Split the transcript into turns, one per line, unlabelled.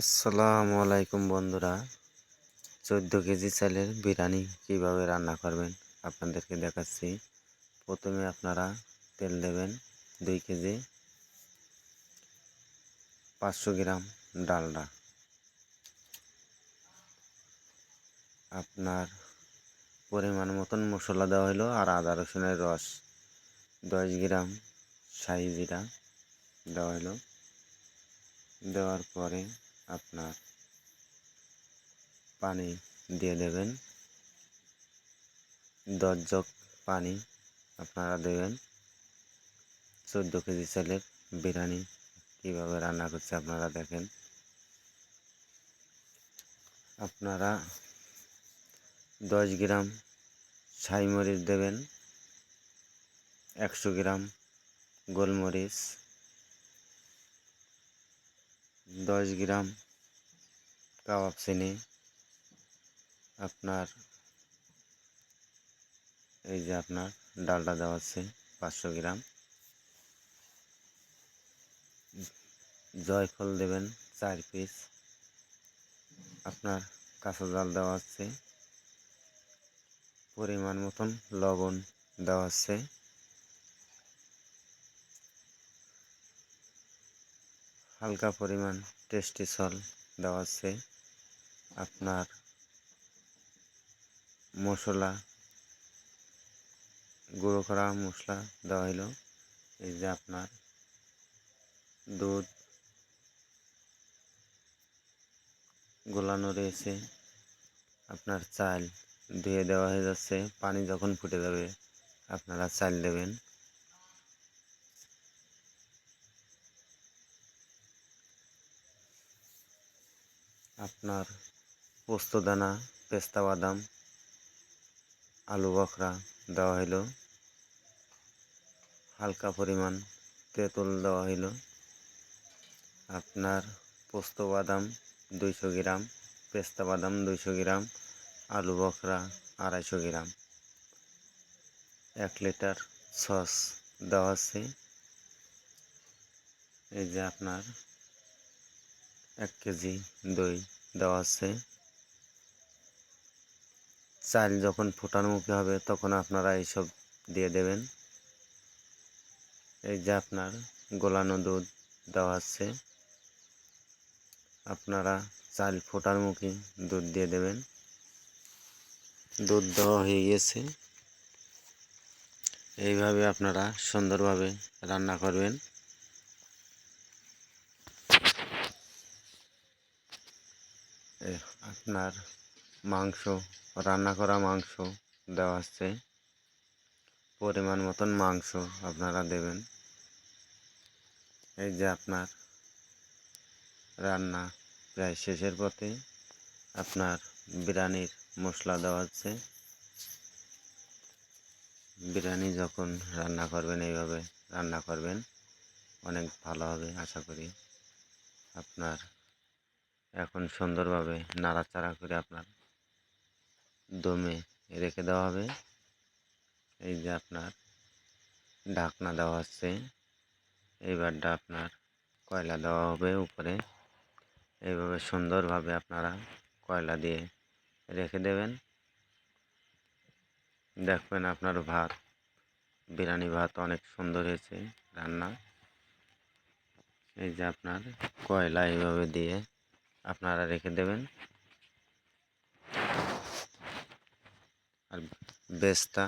আসসালামু আলাইকুম বন্ধুরা। চোদ্দ কেজি চালের বিরিয়ানি কীভাবে রান্না করবেন আপনাদেরকে দেখাচ্ছি। প্রথমে আপনারা তেল দেবেন দুই কেজি পাঁচশো গ্রাম ডালডা। আপনার পরিমাণ মতন মশলা দেওয়া হলো আর আদা রসুনের রস। দশ গ্রাম শাহি জিরা দেওয়া হলো। দেওয়ার পরে আপনার পানি দিয়ে দেবেন। দশ জগ পানি আপনারা দেবেন। চোদ্দ কেজি চালের বিরিয়ানি কীভাবে রান্না করছে আপনারা দেখেন। আপনারা দশ গ্রাম ছাই মরিচ দেবেন, একশো গ্রাম গোলমরিচ, দশ গ্রাম কাবাব চিনি। আপনার এই যে আপনার ডালটা দেওয়া আছে পাঁচশো গ্রাম। জয়ফল দেবেন চার পিস আপনার কাঁচা জাল দেওয়া আছে পরিমাণ মতন লবণ দেওয়া আছে হালকা পরিমাণ টেস্টি সল দেওয়া আছে আপনার মশলা, গুঁড়ো করা মশলা দেওয়া হলো এই যে আপনার দুধ গোলানো রয়েছে, আপনার চাল ধুয়ে দেওয়া হয়ে যাচ্ছে, পানি যখন ফুটে যাবে আপনারা চাল দেবেন। আপনার পোস্তদানা, পেস্তা বাদাম, আলু বখরা দেওয়া হলো হালকা পরিমাণ তেঁতুল দেওয়া হলো আপনার পোস্ত বাদাম দুইশো গ্রাম, পেস্তা বাদাম দুইশো গ্রাম, আলু বখরা আড়াইশো গ্রাম। এক লিটার সস দেওয়া আছে। এই যে আপনার এক কেজি দই দেওয়া আছে। চাল যখন ফোটানো মুখে হবে, তখন আপনারা এইসব দিয়ে দেবেন। এই যে আপনার গোলানো দুধ দেওয়া আছে, আপনারা চাল ফোটার মুখে দুধ দিয়ে দেবেন। দুধ দেওয়া হয়ে গেছে। এইভাবে আপনারা সুন্দরভাবে রান্না করবেন। আপনার মাংস, রান্না করা মাংস দেওয়া আছে। পরিমাণ মতন মাংস আপনারা দেবেন। এই যে আপনার রান্না প্রায় শেষের পথে আপনার বিরিয়ানির মশলা দেওয়া আছে বিরিয়ানি যখন রান্না করবেন, এইভাবে রান্না করবেন, অনেক ভালো হবে আশা করি। আপনার এখন সুন্দরভাবে নাড়াচাড়া করে আপনার দমে রেখে দেওয়া হবে। এই যে আপনার ঢাকনা দেওয়া হচ্ছে। এইবারটা আপনার কয়লা দেওয়া হবে উপরে। এইভাবে সুন্দরভাবে আপনারা কয়লা দিয়ে রেখে দেবেন। দেখবেন আপনার ভাত, বিরিয়ানি ভাত অনেক সুন্দর হয়েছে রান্না। এই যে আপনার কয়লা এইভাবে দিয়ে আপনারা রেখে দেবেন। আর বেস্তা